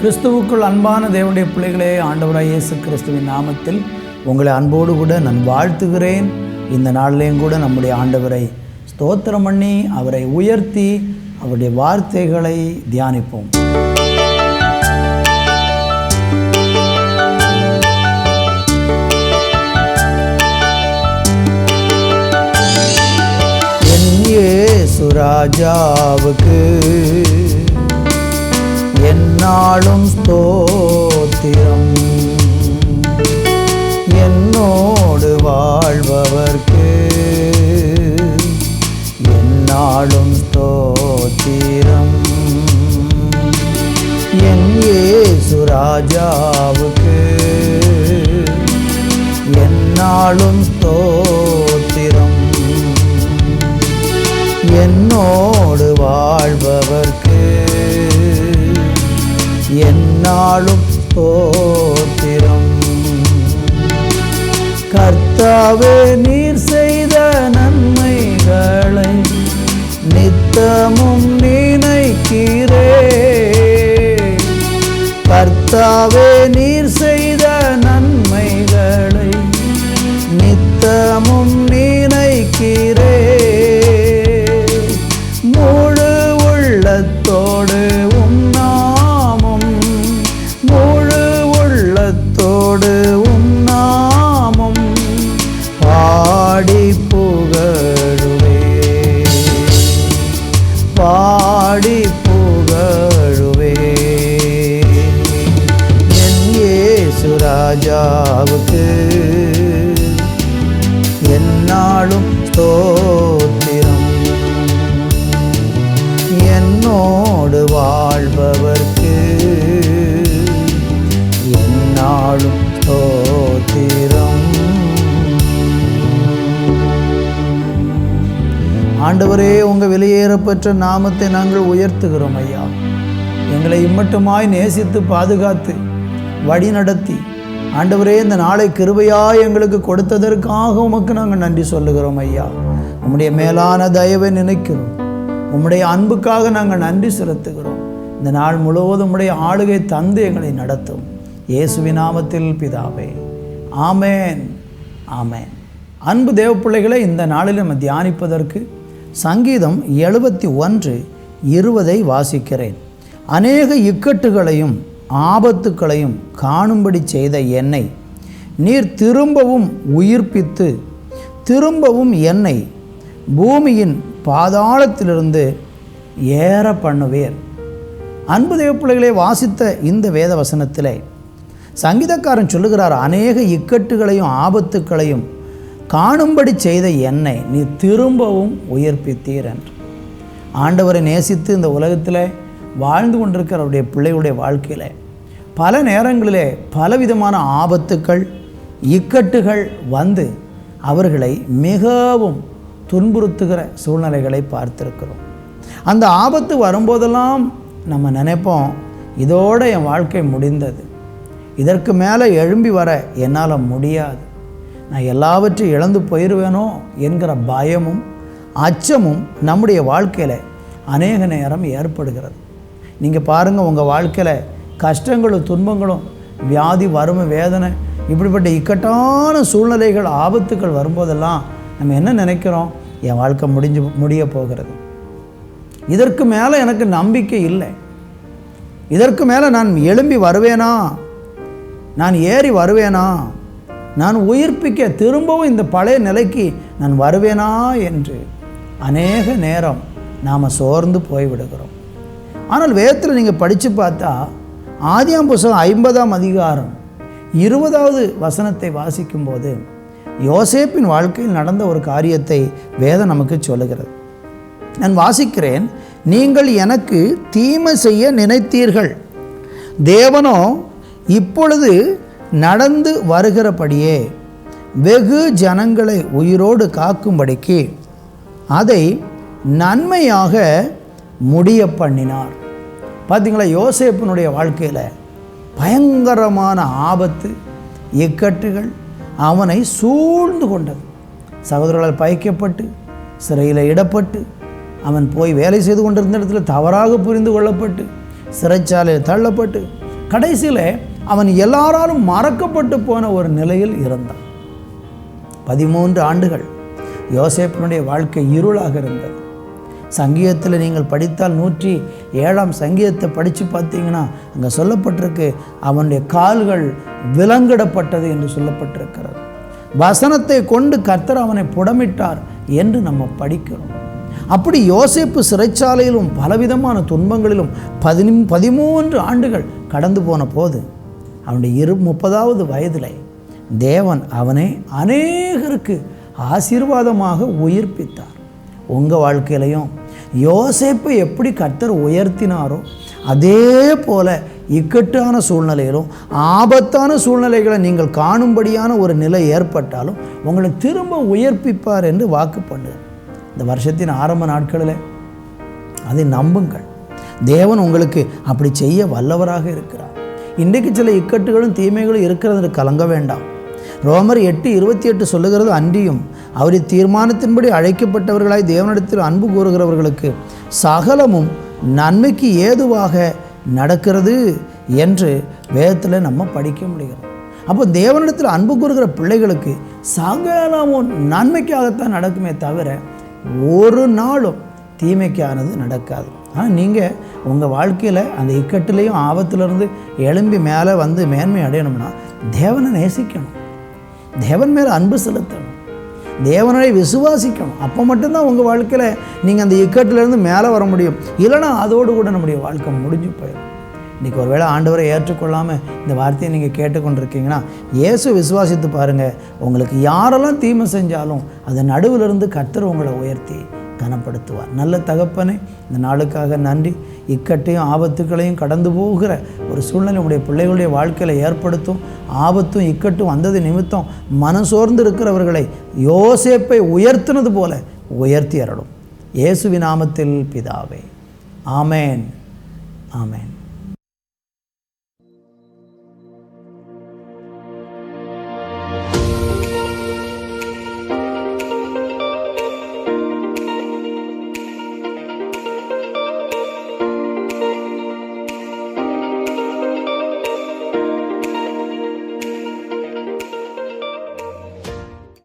கிறிஸ்துவுக்குள் அன்பான தேவனுடைய பிள்ளைகளே ஆண்டவராய் இயேசு கிறிஸ்துவின் நாமத்தில் உங்களை அன்போடு கூட நான் வாழ்த்துகிறேன். இந்த நாளிலேயும் கூட நம்முடைய ஆண்டவரை ஸ்தோத்திரம் பண்ணி அவரை உயர்த்தி அவருடைய வார்த்தைகளை தியானிப்போம். என் நாளும் ஸ்தோத்திரம். என்னோடு வாழ்பவர்க்கு என்னாலும் ஸ்தோத்திரம். என் ஏசு ராஜாவுக்கு என்னாலும் ஸ்தோத்திரம். என்னோடு வாழ்பவர்க்கு என்னாலும் போத்திரம் கர்த்தாவே நீர் செய்த நன்மைகளை நித்தமும் நினைக்கிறே கர்த்தாவே நீர் செய்த ராஜாவுக்கு என்னாலும் ஸ்தோத்திரம். என்னோடு வாழ்பவர்க்கு என்னாலும் ஸ்தோத்திரம். ஆண்டவரே உங்கள் வெளியேறப்பெற்ற நாமத்தை நாங்கள் உயர்த்துகிறோம் ஐயா. எங்களை இம்மட்டுமாய் நேசித்து பாதுகாத்து வழி நடத்தி ஆண்டவரே இந்த நாளை கிருபையாக எங்களுக்கு கொடுத்ததற்காக உமக்கு நாங்கள் நன்றி சொல்லுகிறோம் ஐயா. உம்முடைய மேலான தயவை நினைக்கிறோம். உம்முடைய அன்புக்காக நாங்கள் நன்றி செலுத்துகிறோம். இந்த நாள் முழுவதும் உம்முடைய ஆளுகை தந்து எங்களை நடத்தும். இயேசுவி நாமத்தில் பிதாவே. ஆமேன். ஆமேன். அன்பு தேவ பிள்ளைகளை இந்த நாளில் நம்ம தியானிப்பதற்கு சங்கீதம் எழுபத்தி ஒன்று இருபதை வாசிக்கிறேன். அநேக இக்கட்டுகளையும் ஆபத்துக்களையும் காணும்படி செய்த என்னை நீர் திரும்பவும் உயிர்ப்பித்து திரும்பவும் என்னை பூமியின் பாதாளத்திலிருந்து ஏற பண்ணுவேர் அன்பு தேவ பிள்ளைகளை வாசித்த இந்த வேத வசனத்திலே சங்கீதக்காரன் சொல்லுகிறார் அநேக இக்கட்டுகளையும் ஆபத்துக்களையும் காணும்படி செய்த என்னை நீ திரும்பவும் உயர்ப்பித்தீர் என்று. ஆண்டவரை நேசித்து இந்த உலகத்தில் வாழ்ந்து கொண்டிருக்கிற அவருடைய பிள்ளைகளுடைய வாழ்க்கையில் பல நேரங்களிலே பலவிதமான ஆபத்துக்கள் இக்கட்டுகள் வந்து அவர்களை மிகவும் துன்புறுத்துகிற சூழ்நிலைகளை பார்த்திருக்கிறோம். அந்த ஆபத்து வரும்போதெல்லாம் நம்ம நினைப்போம் இதோட என் வாழ்க்கை முடிந்தது. இதற்கு மேலே எழும்பி வர என்னால் முடியாது. நான் எல்லாவற்றையும் இழந்து போயிடுவேனோ என்கிற பயமும் அச்சமும் நம்முடைய வாழ்க்கையில் அநேக நேரம் ஏற்படுகிறது. நீங்கள் பாருங்கள் உங்கள் வாழ்க்கையில் கஷ்டங்களும் துன்பங்களும் வியாதி வறுமை வேதனை இப்படிப்பட்ட இக்கட்டான சூழ்நிலைகள் ஆபத்துக்கள் வரும்போதெல்லாம் நம்ம என்ன நினைக்கிறோம்? என் வாழ்க்கை முடிஞ்சு முடிய போகிறது. இதற்கு மேலே எனக்கு நம்பிக்கை இல்லை. இதற்கு மேலே நான் எழும்பி வருவேனா? நான் ஏறி வருவேனா? நான் உயிர்ப்பிக்க திரும்பவும் இந்த பழைய நிலைக்கு நான் வருவேனா என்று அநேக நேரம் நாம் சோர்ந்து போய்விடுகிறோம். ஆனால் வேதத்தில் நீங்கள் படித்து பார்த்தா ஆதியாம் புஸ்தகம் ஐம்பதாம் அதிகாரம் இருபதாவது வசனத்தை வாசிக்கும்போது யோசேப்பின் வாழ்க்கையில் நடந்த ஒரு காரியத்தை வேதம் நமக்கு சொல்லுகிறது. நான் வாசிக்கிறேன் நீங்கள் எனக்கு தீமை செய்ய நினைத்தீர்கள். தேவனோ இப்பொழுது நடந்து வருகிறபடியே வெகு ஜனங்களை உயிரோடு காக்கும்படிக்கு அதை நன்மையாக முடிய பண்ணினார் பார்த்தீங்களா யோசேப்பினுடைய வாழ்க்கையில் பயங்கரமான ஆபத்து இக்கட்டுகள் அவனை சூழ்ந்து கொண்டது. சகோதரர்களால் பயக்கப்பட்டு சிறையில் இடப்பட்டு அவன் போய் வேலை செய்து கொண்டிருந்த இடத்துல தவறாக புரிந்து கொள்ளப்பட்டு சிறைச்சாலையில் தள்ளப்பட்டு கடைசியில் அவன் எல்லாராலும் மறக்கப்பட்டு போன ஒரு நிலையில் இருந்தான். பதிமூன்று ஆண்டுகள் யோசேப்பினுடைய வாழ்க்கை இருளாக இருந்தது. சங்கீதத்தில் நீங்கள் படித்தால் நூற்றி ஏழாம் சங்கீதத்தை படித்து பார்த்தீங்கன்னா அங்கே சொல்லப்பட்டிருக்கு அவனுடைய கால்கள் விலங்கிடப்பட்டது என்று சொல்லப்பட்டிருக்கிறது. வசனத்தை கொண்டு கர்த்தர் அவனை புடமிட்டார் என்று நம்ம படிக்கிறோம். அப்படி யோசிப்பு சிறைச்சாலையிலும் பலவிதமான துன்பங்களிலும் பதினி பதிமூன்று ஆண்டுகள் கடந்து போன போது அவனுடைய இரு முப்பதாவது வயதிலே தேவன் அவனை அநேகருக்கு ஆசீர்வாதமாக உயிர்ப்பித்தார். உங்கள் வாழ்க்கையிலையும் யோசேப்பை எப்படி கர்த்தர் உயர்த்தினாரோ அதே போல இக்கட்டான சூழ்நிலையிலும் ஆபத்தான சூழ்நிலைகளை நீங்கள் காணும்படியான ஒரு நிலை ஏற்பட்டாலும் உங்களை திரும்ப உயர்ப்பிப்பார் என்று வாக்கு பண்ணுகிறார் இந்த வருஷத்தின் ஆரம்ப நாட்களில் அதை நம்புங்கள். தேவன் உங்களுக்கு அப்படி செய்ய வல்லவராக இருக்கிறார். இன்றைக்கு சில இக்கட்டுகளும் தீமைகளும் இருக்கிறது கலங்க வேண்டாம். ரோமர் எட்டு இருபத்தி எட்டு சொல்லுகிறது அன்றியும் அவரின் தீர்மானத்தின்படி அழைக்கப்பட்டவர்களாய் தேவனிடத்தில் அன்பு கூறுகிறவர்களுக்கு சகலமும் நன்மைக்கு ஏதுவாக நடக்கிறது என்று வேதத்தில் நம்ம படிக்க முடிகிறோம் அப்போ தேவனிடத்தில் அன்பு கூறுகிற பிள்ளைகளுக்கு சகலமும் நன்மைக்காகத்தான் நடக்குமே தவிர ஒரு நாளும் தீமைக்கானது நடக்காது. ஆனால் நீங்கள் உங்கள் வாழ்க்கையில் அந்த இக்கட்டிலையும் ஆபத்திலிருந்து எழும்பி மேலே வந்து மேன்மை அடையணும்னா தேவனை நேசிக்கணும். தேவன் மேலே அன்பு செலுத்தணும். தேவனை விசுவாசிக்கணும். அப்போ மட்டும்தான் உங்கள் வாழ்க்கையில் நீங்கள் அந்த இக்கட்டிலேருந்து மேலே வர முடியும். இல்லைனா அதோடு கூட நம்முடைய வாழ்க்கை முடிஞ்சு போயிடும். இன்றைக்கி ஒரு வேளை ஆண்டவரை ஏற்றுக்கொள்ளாமல் இந்த வார்த்தையை நீங்கள் கேட்டுக்கொண்டிருக்கீங்கன்னா இயேசு விசுவாசித்து பாருங்கள் உங்களுக்கு யாரெல்லாம் தீமை செஞ்சாலும் அது நடுவிலிருந்து கர்த்தர் உங்களை உயர்த்தி கனப்படுத்துவார். நல்ல தகப்பனே இந்த நாளுக்காக நன்றி. இக்கட்டையும் ஆபத்துக்களையும் கடந்து போகிற ஒரு சூழ்நிலை உடைய பிள்ளைகளுடைய வாழ்க்கையில் ஏற்படுத்தும். ஆபத்தும் இக்கட்டும் வந்தது நிமித்தம் மனசோர்ந்து இருக்கிறவர்களை யோசேப்பை உயர்த்தினது போல உயர்த்தி அறடும் இயேசுவி நாமத்தில் பிதாவே. ஆமேன். ஆமேன்.